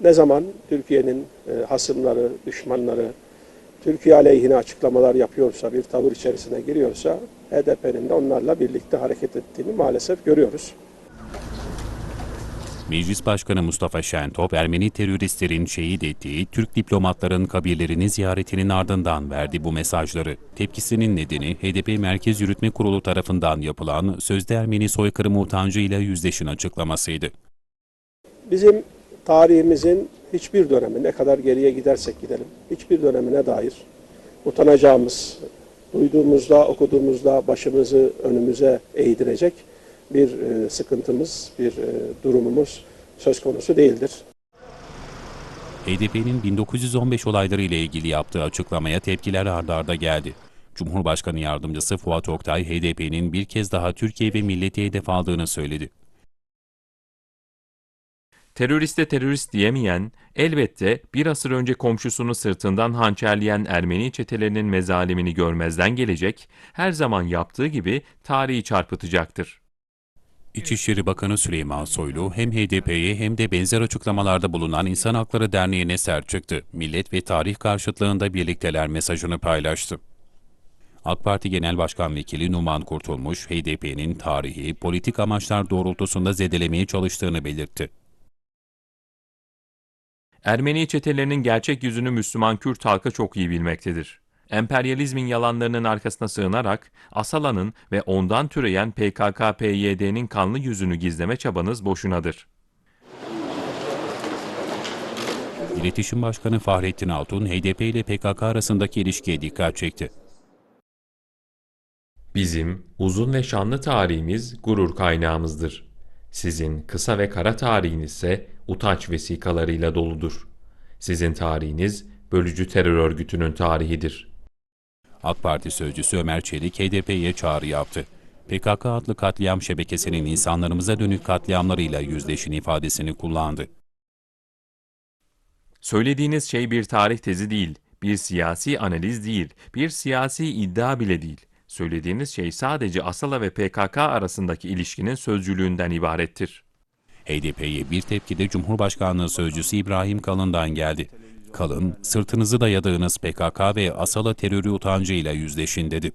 Ne zaman Türkiye'nin e, hasımları, düşmanları Türkiye aleyhine açıklamalar yapıyorsa, bir tavır içerisine giriyorsa HDP'nin de onlarla birlikte hareket ettiğini maalesef görüyoruz. Meclis Başkanı Mustafa Şentop, Ermeni teröristlerin şehit ettiği Türk diplomatların kabirlerini ziyaretinin ardından verdi bu mesajları. Tepkisinin nedeni HDP Merkez Yürütme Kurulu tarafından yapılan sözde Ermeni soykırımı utancı ile yüzleşin açıklamasıydı. Bizim tarihimizin hiçbir dönemi ne kadar geriye gidersek gidelim, hiçbir dönemine dair utanacağımız, duyduğumuzda, okuduğumuzda başımızı önümüze eğdirecek bir e, sıkıntımız, bir e, durumumuz söz konusu değildir. HDP'nin 1915 olayları ile ilgili yaptığı açıklamaya tepkiler ardarda arda geldi. Cumhurbaşkanı Yardımcısı Fuat Oktay, HDP'nin bir kez daha Türkiye ve milleti hedef aldığını söyledi. Teröriste terörist diyemeyen, elbette bir asır önce komşusunu sırtından hançerleyen Ermeni çetelerinin mezalimini görmezden gelecek, her zaman yaptığı gibi tarihi çarpıtacaktır. İçişleri Bakanı Süleyman Soylu hem HDP'ye hem de benzer açıklamalarda bulunan İnsan Hakları Derneği'ne sert çıktı. Millet ve tarih karşıtlığında birlikteler mesajını paylaştı. AK Parti Genel Başkan Vekili Numan Kurtulmuş, HDP'nin tarihi, politik amaçlar doğrultusunda zedelemeye çalıştığını belirtti. Ermeni çetelerinin gerçek yüzünü Müslüman Kürt halkı çok iyi bilmektedir. Emperyalizmin yalanlarının arkasına sığınarak Asala'nın ve ondan türeyen PKK-PYD'nin kanlı yüzünü gizleme çabanız boşunadır. İletişim Başkanı Fahrettin Altun, HDP ile PKK arasındaki ilişkiye dikkat çekti. Bizim uzun ve şanlı tarihimiz gurur kaynağımızdır. Sizin kısa ve kara tarihiniz ise utanç vesikalarıyla doludur. Sizin tarihiniz bölücü terör örgütünün tarihidir. AK Parti sözcüsü Ömer Çelik, HDP'ye çağrı yaptı. PKK adlı katliam şebekesinin insanlarımıza dönük katliamlarıyla yüzleşin ifadesini kullandı. Söylediğiniz şey bir tarih tezi değil, bir siyasi analiz değil, bir siyasi iddia bile değil. Söylediğiniz şey sadece Asala ve PKK arasındaki ilişkinin sözcülüğünden ibarettir. HDP'ye bir tepki de Cumhurbaşkanlığı Sözcüsü İbrahim Kalın'dan geldi. Kalın, sırtınızı dayadığınız PKK ve Asala terörü utancıyla yüzleşin dedi.